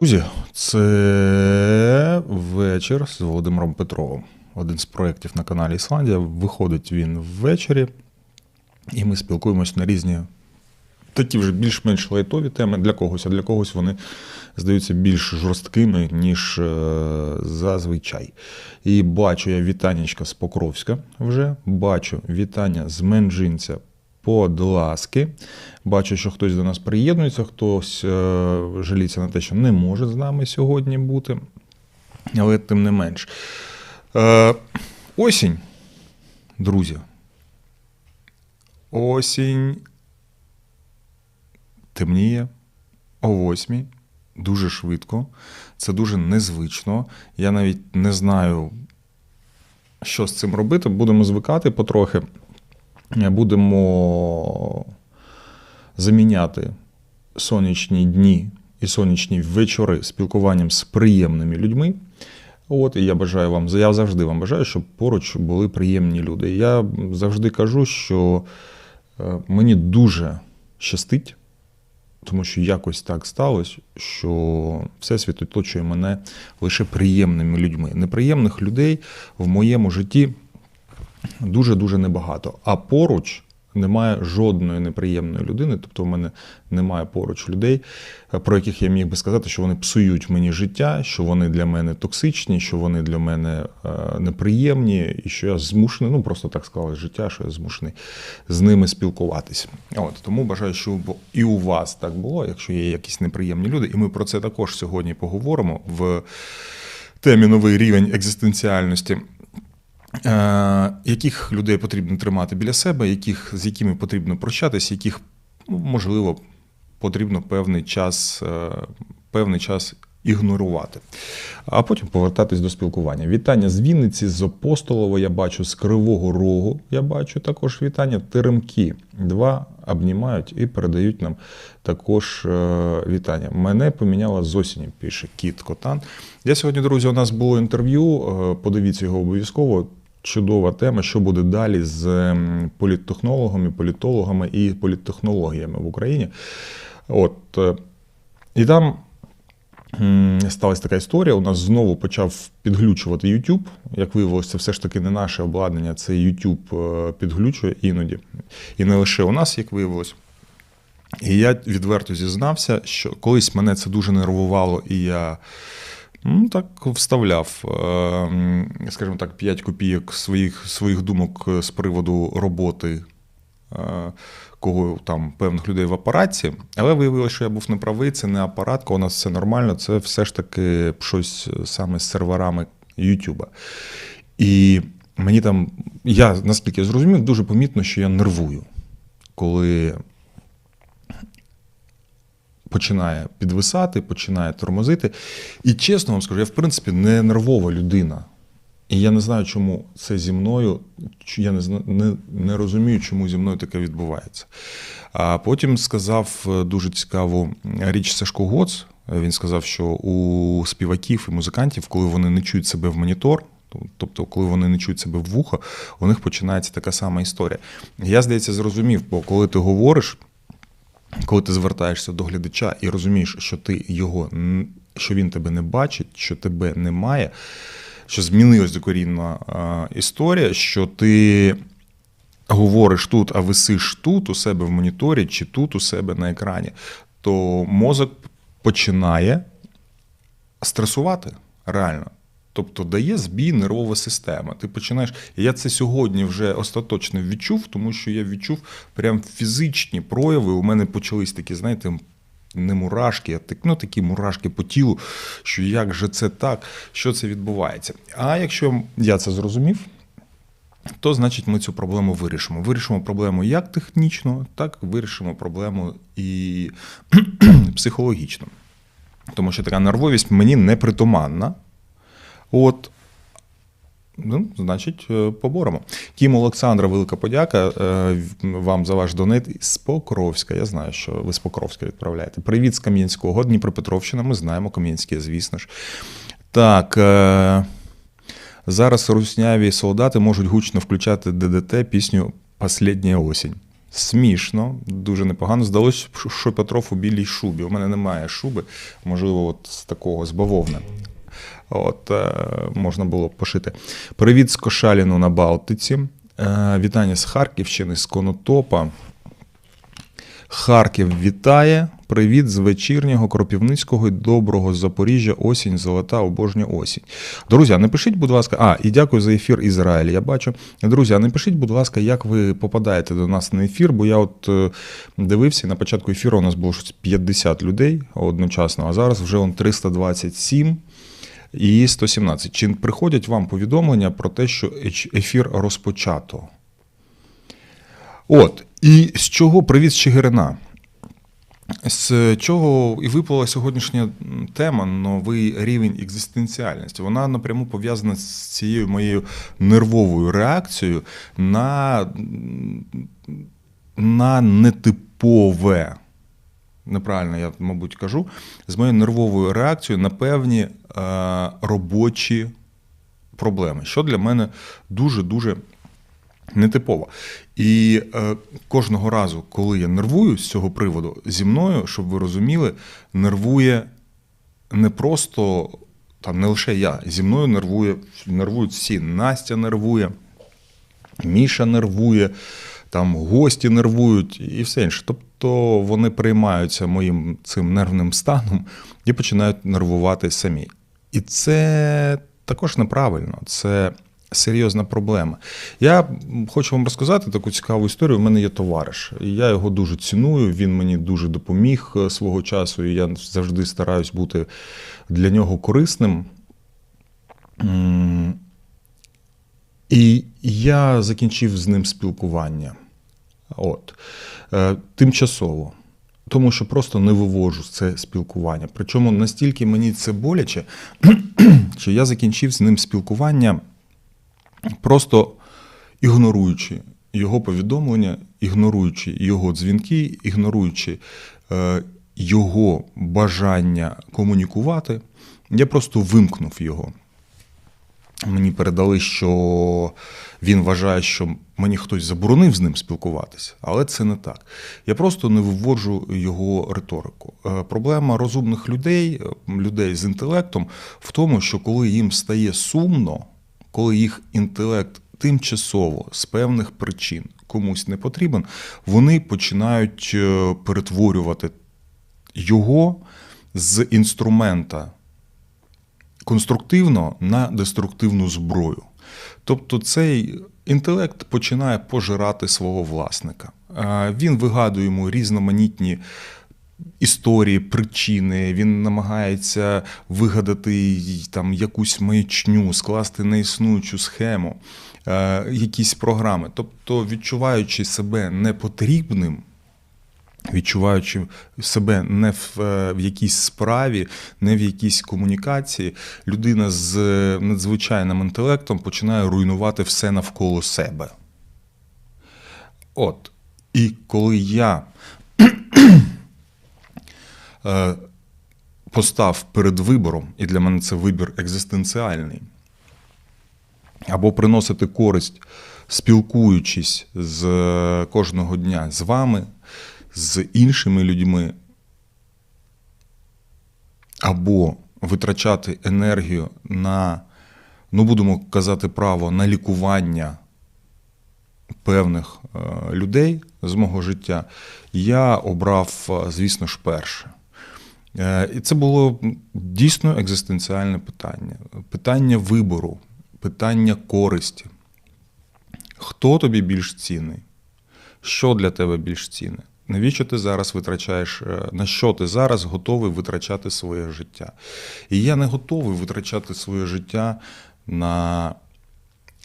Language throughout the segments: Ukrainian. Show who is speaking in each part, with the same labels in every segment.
Speaker 1: Друзі, це вечір з Володимиром Петровим. Один з проєктів на каналі Ісландія. Виходить він ввечері, і ми спілкуємось на різні такі вже більш-менш лайтові теми для когось, а для когось вони здаються більш жорсткими, ніж е, зазвичай. І бачу я вітаннячка з Покровська вже, бачу вітання з Менджинця Подласки. Бачу, що хтось до нас приєднується, хтось е, жаліться на те, що не може з нами сьогодні бути. Але тим не менш. Е, осінь, друзі. Осінь темніє о восьмій, дуже швидко. Це дуже незвично. Я навіть не знаю, що з цим робити. Будемо звикати потрохи. Будемо заміняти сонячні дні і сонячні вечори спілкуванням з приємними людьми. От, і я бажаю вам, я завжди вам бажаю, щоб поруч були приємні люди. Я завжди кажу, що е, мені дуже щастить, тому що якось так сталося, що Всесвіт оточує мене лише приємними людьми. Неприємних людей в моєму житті дуже-дуже небагато. А поруч немає жодної неприємної людини, тобто в мене немає поруч людей, про яких я міг би сказати, що вони псують мені життя, що вони для мене токсичні, що вони для мене е, неприємні, і що я змушений, ну просто так склалось життя, що я змушений з ними спілкуватись. От тому бажаю, що і у вас так було, якщо є якісь неприємні люди, і ми про це також сьогодні поговоримо в темі новий рівень екзистенціальності. Е, яких людей потрібно тримати біля себе, яких, з якими потрібно прощатися, яких, ну, можливо, потрібно певний час, е, певний час ігнорувати, а потім повертатись до спілкування. Вітання з Вінниці, з Апостолова, я бачу, з Кривого Рогу я бачу також вітання. Теремки. Два обнімають і передають нам також е, вітання. Мене поміняла з осені, пише Кіт Котан. Я сьогодні, друзі, у нас було інтерв'ю. Подивіться його обов'язково. Чудова тема, що буде далі з політтехнологами, політологами і політтехнологіями в Україні. От, е, І там сталася така історія. У нас знову почав підглючувати YouTube. Як виявилося, це все ж таки не наше обладнання, це YouTube е, підглючує іноді. І не лише у нас, як виявилось. І я відверто зізнався, що колись мене це дуже нервувало, і я. Ну, Так вставляв, е, скажімо так, 5 копійок своїх своїх думок з приводу роботи е, кого там певних людей в апараті. Але виявилося, що я був неправий, це не апарат, у нас все нормально, це все ж таки щось саме з серверами Ютуба. І мені там, я наскільки зрозумів, дуже помітно, що я нервую, коли починає підвисати, починає тормозити. І чесно вам скажу, я в принципі не нервова людина. І я не знаю, чому це зі мною. Я не не, не розумію, чому зі мною таке відбувається. А потім сказав е, дуже цікаву річ Сашко Гоц. Він сказав, що у співаків і музикантів, коли вони не чують себе в монітор, тобто, коли вони не чують себе в вухо, у них починається така сама історія. Я, здається, зрозумів, бо коли ти говориш коли ти звертаєшся до глядача і розумієш, що ти його що він тебе не бачить, що тебе немає, що змінилась докорінна історія, що ти говориш тут, а висиш тут у себе в моніторі, чи тут у себе на екрані, то мозок починає стресувати реально. Тобто дає збій нервова система. Ти починаєш. Я це сьогодні вже остаточно відчув, тому що я відчув прям фізичні прояви. У мене почались такі, знаєте, не мурашки, а ну, такі мурашки по тілу, що як же це так, що це відбувається. А якщо я це зрозумів, то значить ми цю проблему вирішимо. Вирішимо проблему як технічно, так вирішимо проблему і психологічно. Тому що така нервовість мені непритоманна. От, ну, значить, е, поборемо. Кім Олександра, велика подяка е, вам за ваш донет з Покровська. Я знаю, що ви з Покровська відправляєте. Привіт з Кам'янського. Дніпропетровщина, ми знаємо Кам'янське, звісно ж. Так. Е, зараз русняві солдати можуть гучно включати ДДТ пісню Последня осінь. Смішно, дуже непогано. Здалося, що Петров у білій шубі. У мене немає шуби, можливо, от з такого з бавовни. От е, можна було б пошити. Привіт з Кошаліну на Балтиці. Е, вітання з Харківщини, з Конотопа. Харків вітає. Привіт з вечірнього Кропівницького і доброго Запоріжжя. Осінь, золота, обожня осінь. Друзі, напишіть, будь ласка, а і дякую за ефір Ізраїль. Я бачу. Друзі, а напишіть, будь ласка, як ви попадаєте до нас на ефір, бо я от е, дивився, на початку ефіру у нас було щось 50 людей одночасно, а зараз вже он 327 і 117. Чи приходять вам повідомлення про те, що ефір розпочато? От, і з чого привіт з Чигирина? З чого і випала сьогоднішня тема новий рівень екзистенціальності. Вона напряму пов'язана з цією моєю нервовою реакцією на, на нетипове. Неправильно, я, мабуть, кажу, з моєю нервовою реакцією на певні е, робочі проблеми, що для мене дуже-дуже нетипово. І е, кожного разу, коли я нервую з цього приводу, зі мною, щоб ви розуміли, нервує не просто там не лише я, зі мною нервує, нервують всі. Настя нервує, Міша нервує, там гості нервують і все інше. Тобто вони приймаються моїм цим нервним станом і починають нервувати самі. І це також неправильно. Це серйозна проблема. Я хочу вам розказати таку цікаву історію. У мене є товариш, і я його дуже ціную. Він мені дуже допоміг е, свого часу, і я завжди стараюсь бути для нього корисним. І я закінчив з ним спілкування. От. Е, Тимчасово. Тому що просто не вивожу це спілкування. Причому настільки мені це боляче, що я закінчив з ним спілкування, просто ігноруючи його повідомлення, ігноруючи його дзвінки, ігноруючи е, його бажання комунікувати, я просто вимкнув його. Мені передали, що він вважає, що мені хтось заборонив з ним спілкуватися, але це не так. Я просто не виводжу його риторику. Е, Проблема розумних людей, е, людей з інтелектом, в тому, що коли їм стає сумно, коли їх інтелект тимчасово з певних причин комусь не потрібен, вони починають е, перетворювати його з інструмента конструктивно на деструктивну зброю. Тобто цей інтелект починає пожирати свого власника. Е, Він вигадує йому різноманітні історії, причини, він намагається вигадати там якусь маячню, скласти неіснуючу схему, е, якісь програми. Тобто, відчуваючи себе непотрібним, відчуваючи себе не в, е, в якійсь справі, не в якійсь комунікації, людина з е, надзвичайним інтелектом починає руйнувати все навколо себе. От. І коли я е, постав перед вибором, і для мене це вибір екзистенціальний, або приносити користь, спілкуючись з кожного дня з вами, з іншими людьми, або витрачати енергію на, ну будемо казати право, на лікування певних е, людей з мого життя, я обрав, е, звісно ж, перше. Е, І це було дійсно екзистенціальне питання. Питання вибору, питання користі. Хто тобі більш цінний? Що для тебе більш цінне? Навіщо ти зараз витрачаєш, е, на що ти зараз готовий витрачати своє життя? І я не готовий витрачати своє життя на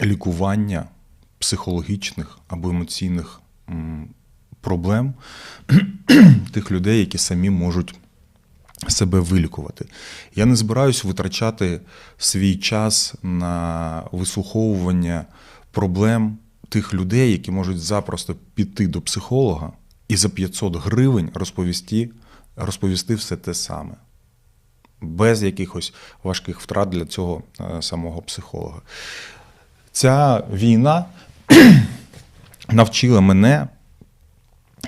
Speaker 1: лікування психологічних або емоційних проблем тих людей, які самі можуть себе вилікувати. Я не збираюсь витрачати свій час на вислуховування проблем тих людей, які можуть запросто піти до психолога і за 500 гривень розповісти, розповісти все те саме. Без якихось важких втрат для цього е, самого психолога. Ця війна навчила мене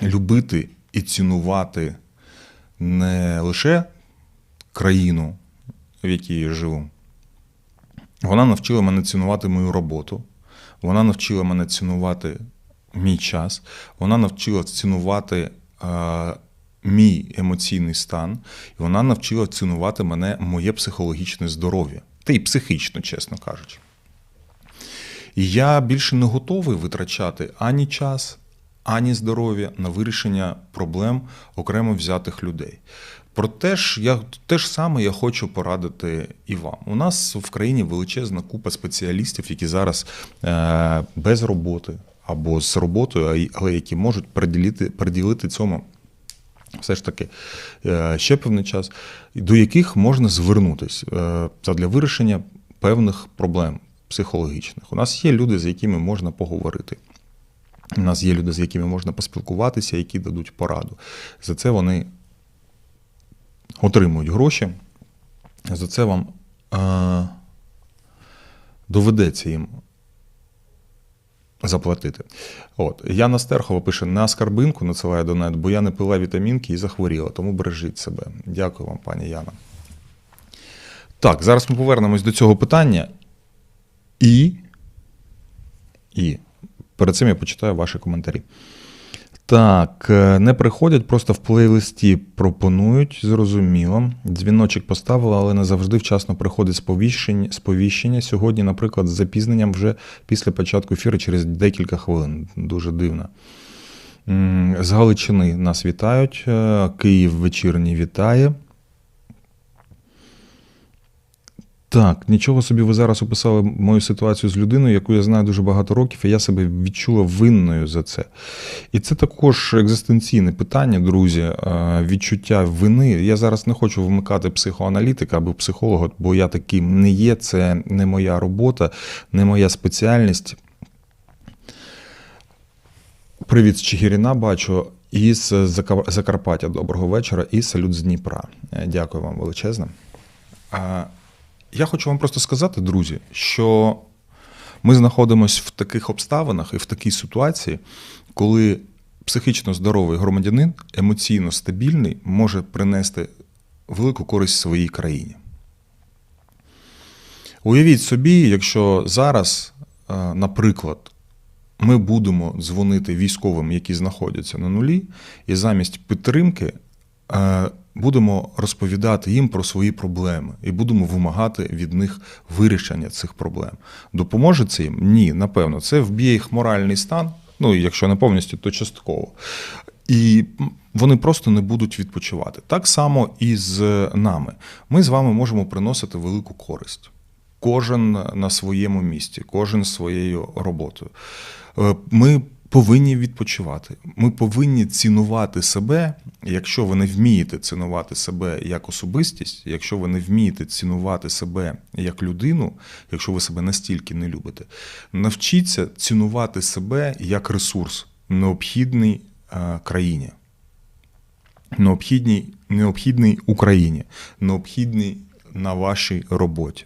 Speaker 1: любити і цінувати не лише країну, в якій я живу. Вона навчила мене цінувати мою роботу, вона навчила мене цінувати мій час, вона навчила цінувати е, мій емоційний стан, і вона навчила цінувати мене моє психологічне здоров'я, та й психічно, чесно кажучи. І я більше не готовий витрачати ані час, ані здоров'я на вирішення проблем окремо взятих людей. Проте ж я те ж саме я хочу порадити і вам. У нас в країні величезна купа спеціалістів, які зараз е, без роботи або з роботою, але які можуть приділити, приділити цьому. Все ж таки е, ще певний час, до яких можна звернутися е, для вирішення певних проблем психологічних. У нас є люди, з якими можна поговорити. У нас є люди, з якими можна поспілкуватися, які дадуть пораду. За це вони отримують гроші. За це вам е, доведеться їм заплатити. От. Яна Стерхова пише: на скарбинку надсилає донат, бо я не пила вітамінки і захворіла, тому бережіть себе. Дякую вам, пані Яна. Так, зараз ми повернемось до цього питання. І. І перед цим я почитаю ваші коментарі. Так, е, не приходять, просто в плейлисті пропонують, зрозуміло. Дзвіночок поставила, але не завжди вчасно приходить сповіщення. сповіщення. Сьогодні, наприклад, з запізненням вже після початку ефіру через декілька хвилин. Дуже дивно. З Галичини нас вітають. Е, Київ вечірній вітає. Так, нічого собі ви зараз описали мою ситуацію з людиною, яку я знаю дуже багато років, і я себе відчула винною за це. І це також екзистенційне питання, друзі, е, відчуття вини. Я зараз не хочу вмикати психоаналітика або психолога, бо я таким не є, це не моя робота, не моя спеціальність. Привіт з Чигирина бачу. Із Закарпаття доброго вечора і салют з Дніпра. Е, дякую вам величезне. Я хочу вам просто сказати, друзі, що ми знаходимося в таких обставинах і в такій ситуації, коли психічно здоровий громадянин, емоційно стабільний, може принести велику користь своїй країні. Уявіть собі, якщо зараз, е, наприклад, ми будемо дзвонити військовим, які знаходяться на нулі, і замість підтримки е, будемо розповідати їм про свої проблеми і будемо вимагати від них вирішення цих проблем. Допоможе це їм? Ні, напевно, це вб'є їх моральний стан. Ну, якщо не повністю, то частково. І вони просто не будуть відпочивати. Так само і з нами. Ми з вами можемо приносити велику користь. Кожен на своєму місці, кожен своєю роботою. Е, ми повинні відпочивати. Ми повинні цінувати себе. Якщо ви не вмієте цінувати себе як особистість, якщо ви не вмієте цінувати себе як людину, якщо ви себе настільки не любите, навчіться цінувати себе як ресурс, необхідний е, країні. Необхідний, необхідний Україні, необхідний на вашій роботі.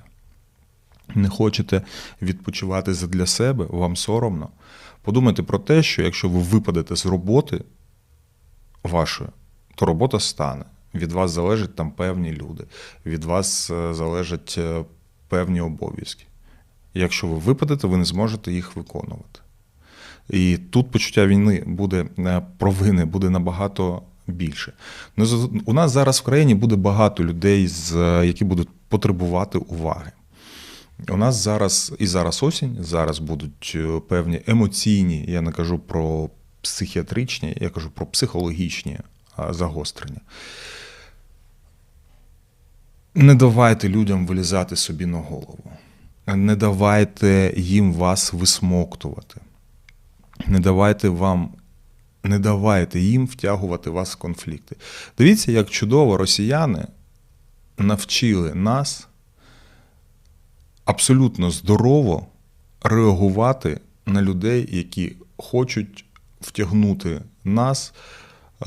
Speaker 1: Не хочете відпочивати для себе, вам соромно. Подумайте про те, що якщо ви випадете з роботи вашої, то робота стане. Від вас залежать там певні люди, від вас е, залежать е, певні обов'язки. Якщо ви випадете, ви не зможете їх виконувати. І тут почуття війни буде е, провини, буде набагато більше. Ну, у нас зараз в країні буде багато людей, які будуть потребувати уваги. У нас зараз і зараз осінь, зараз будуть е, певні емоційні, я не кажу про психіатричні, я кажу про психологічні загострення. Не давайте людям вилізати собі на голову. Не давайте їм вас висмоктувати. Не давайте вам, не давайте їм втягувати вас в конфлікти. Дивіться, як чудово росіяни навчили нас абсолютно здорово реагувати на людей, які хочуть втягнути нас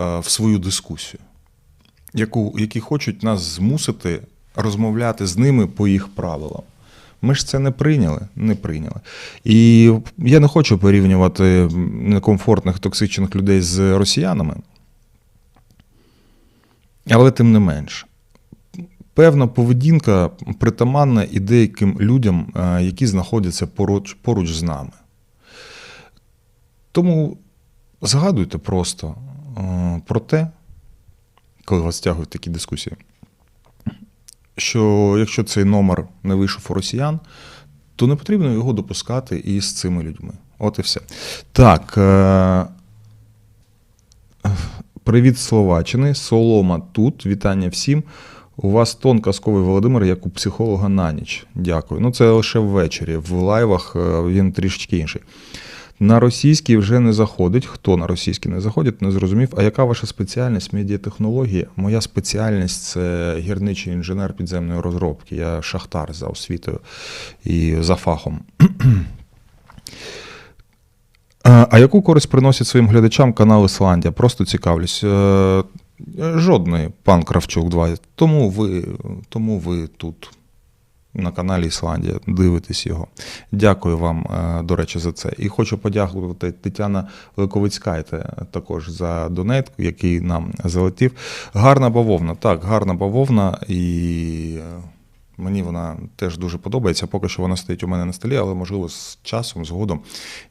Speaker 1: е, в свою дискусію, яку, які хочуть нас змусити розмовляти з ними по їх правилам. Ми ж це не прийняли, не прийняли. І я не хочу порівнювати некомфортних токсичних людей з росіянами. Але тим не менш, певна поведінка притаманна і деяким людям, е, які знаходяться поруч, поруч з нами. Тому згадуйте просто е, про те, коли вас тягують такі дискусії, що якщо цей номер не вийшов у росіян, то не потрібно його допускати і з цими людьми. От і все. Так. е, Привіт, Словаччини. Солома тут. Вітання всім. У вас тон казковий Володимир, як у психолога на ніч. Дякую. Ну, це лише ввечері. В лайвах е, він трішечки інший. На російський вже не заходить. Хто на російський не заходить, не зрозумів. А яка ваша спеціальність медіатехнології? Моя спеціальність це гірничий інженер підземної розробки. Я шахтар за освітою і за фахом. Е, А яку користь приносять своїм глядачам канал Ісландія? Просто цікавлюсь. Жодної, пан Кравчук 2. Тому ви, тому ви тут, на каналі Ісландія, дивитесь його. Дякую вам, е, до речі, за це. І хочу подякувати Тетяна Великовицькайте також за донейт, який нам залетів. Гарна бавовна. Так, гарна бавовна, і е, мені вона теж дуже подобається. Поки що вона стоїть у мене на столі, але можливо з часом, згодом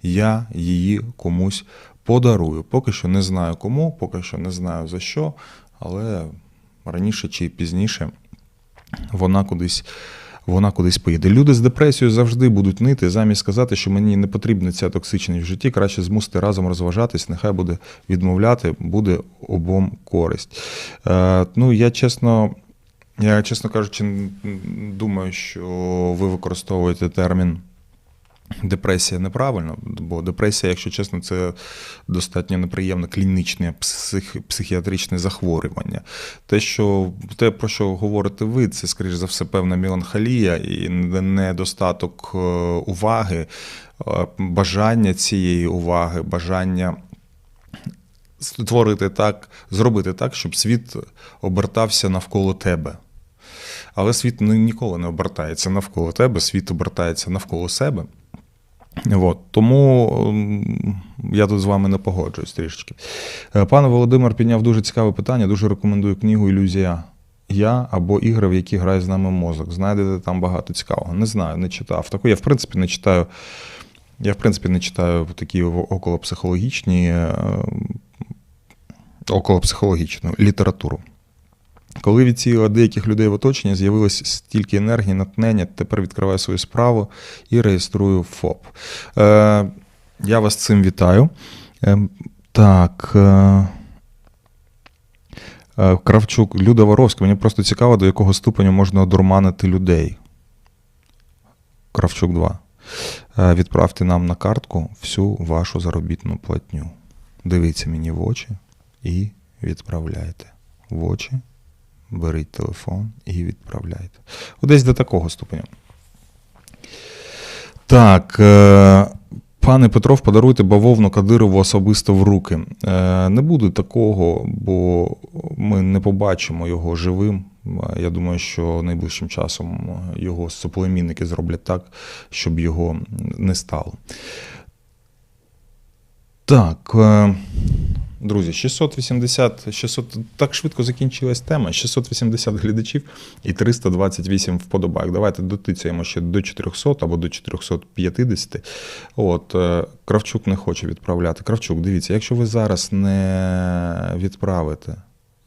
Speaker 1: я її комусь подарую. Поки що не знаю кому, поки що не знаю за що, але раніше чи пізніше вона кудись. Вона кудись поїде. Люди з депресією завжди будуть нити. Замість сказати, що мені не потрібна ця токсичність в житті, краще змусити разом розважатись, нехай буде відмовляти, буде обом користь. Е, ну, я чесно, я, чесно кажучи, думаю, що ви використовуєте термін. Депресія неправильно, бо депресія, якщо чесно, це достатньо неприємне клінічне псих, психіатричне захворювання. Те, що те, про що говорите ви, це скоріш за все певна меланхолія і недостаток е, уваги, е, бажання цієї уваги, бажання створити так, зробити так, щоб світ обертався навколо тебе. Але світ ні- ніколи не обертається навколо тебе, світ обертається навколо себе. От, тому я тут з вами не погоджуюсь трішечки. Е, Пан Володимир підняв дуже цікаве питання. Дуже рекомендую книгу Ілюзія я або ігри, в які грає з нами мозок. Знайдете там багато цікавого. Не знаю, не читав. Таку я, в принципі, не читаю. Я, в принципі, не читаю такі околопсихологічні, е, околопсихологічну літературу. Коли відсіяла деяких людей в оточенні, з'явилось стільки енергії, натхнення, тепер відкриваю свою справу і реєструю ФОП. Е, я вас цим вітаю. Е, так. Е, е, Кравчук, Люда Воровська, мені просто цікаво, до якого ступеню можна одурманити людей. Кравчук 2. Е, Відправте нам на картку всю вашу заробітну платню. Дивіться мені в очі і відправляйте. В очі беріть телефон і відправляйте. Десь до такого ступеня. Так. Е, Пане Петров, подаруйте бавовну Кадирову особисто в руки. Е, Не буде такого, бо ми не побачимо його живим. Е, Я думаю, що найближчим часом його суплемінники зроблять так, щоб його не стало. Так. Друзі, 680, 600, так швидко закінчилась тема. 680 глядачів і 328 вподобайок. Давайте дотицяємо ще до 400 або до 450. От, е, Кравчук не хоче відправляти. Кравчук, дивіться, якщо ви зараз не відправите,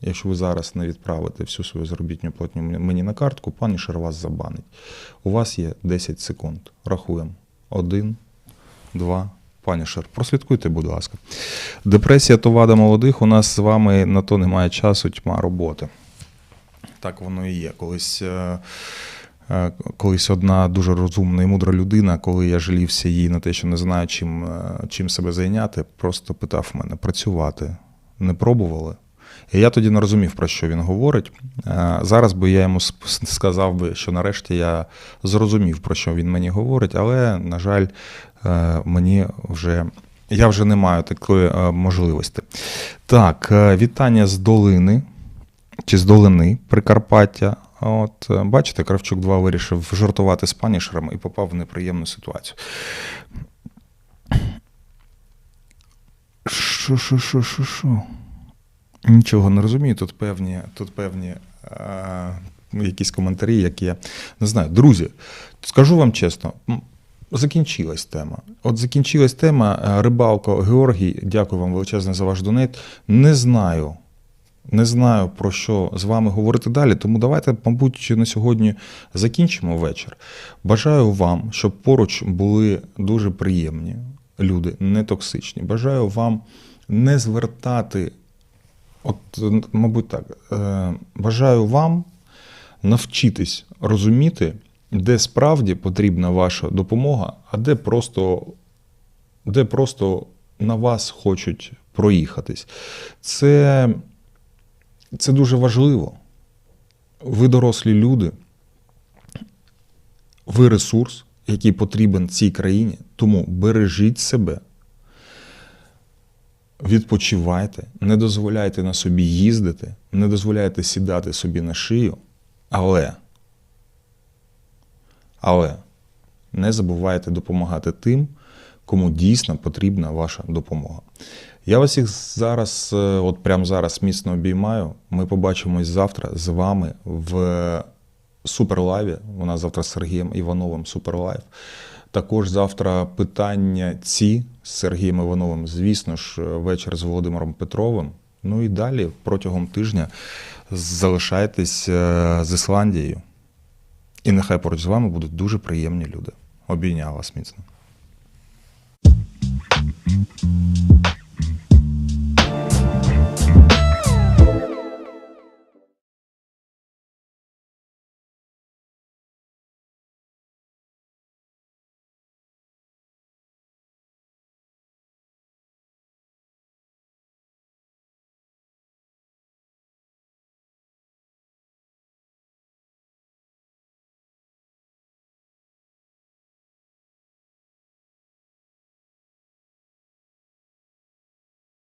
Speaker 1: якщо ви зараз не відправите всю свою заробітню платню мені на картку, пані Шер вас забанить. У вас є 10 секунд. Рахуємо. Один, два. Пані Шер, прослідкуйте, будь ласка. Депресія то вада молодих. У нас з вами на то немає часу, тьма роботи. Так воно і є. Колись, е, е, колись одна дуже розумна і мудра людина, коли я жалівся їй на те, що не знаю, чим, е, чим себе зайняти, просто питав мене працювати. Не пробували. І я тоді не розумів, про що він говорить. Зараз би я йому сказав би, що нарешті я зрозумів, про що він мені говорить, але, на жаль, мені вже. Я вже не маю такої е, можливості. Так, е, вітання з долини чи з долини Прикарпаття. От, е, бачите, Кравчук 2 вирішив жартувати з панішером і попав в неприємну ситуацію. Що, що, що, що, що? Нічого не розумію. Тут певні, тут певні е, якісь коментарі, які я не знаю. Друзі, скажу вам чесно, закінчилась тема. От закінчилась тема. Е, Рибалко Георгій, дякую вам величезне за ваш донейт. Не знаю. Не знаю про що з вами говорити далі, тому давайте, мабуть, на сьогодні закінчимо вечір. Бажаю вам, щоб поруч були дуже приємні люди, не токсичні. Бажаю вам не звертати, от, мабуть, так, е, бажаю вам навчитись розуміти, де справді потрібна ваша допомога, а де просто, де просто на вас хочуть проїхатись. Це це дуже важливо. Ви дорослі люди, ви ресурс, який потрібен цій країні, тому бережіть себе, відпочивайте, не дозволяйте на собі їздити, не дозволяйте сідати собі на шию, але, але не забувайте допомагати тим, кому дійсно потрібна ваша допомога. Я вас всіх зараз, е, от прямо зараз міцно обіймаю. Ми побачимось завтра з вами в суперлайві. У нас завтра з Сергієм Івановим суперлайв. Також завтра питання ці з Сергієм Івановим, звісно ж, вечір з Володимиром Петровим. Ну і далі протягом тижня залишайтесь е, з Ісландією. І нехай поруч з вами будуть дуже приємні люди. Обійняла вас міцно.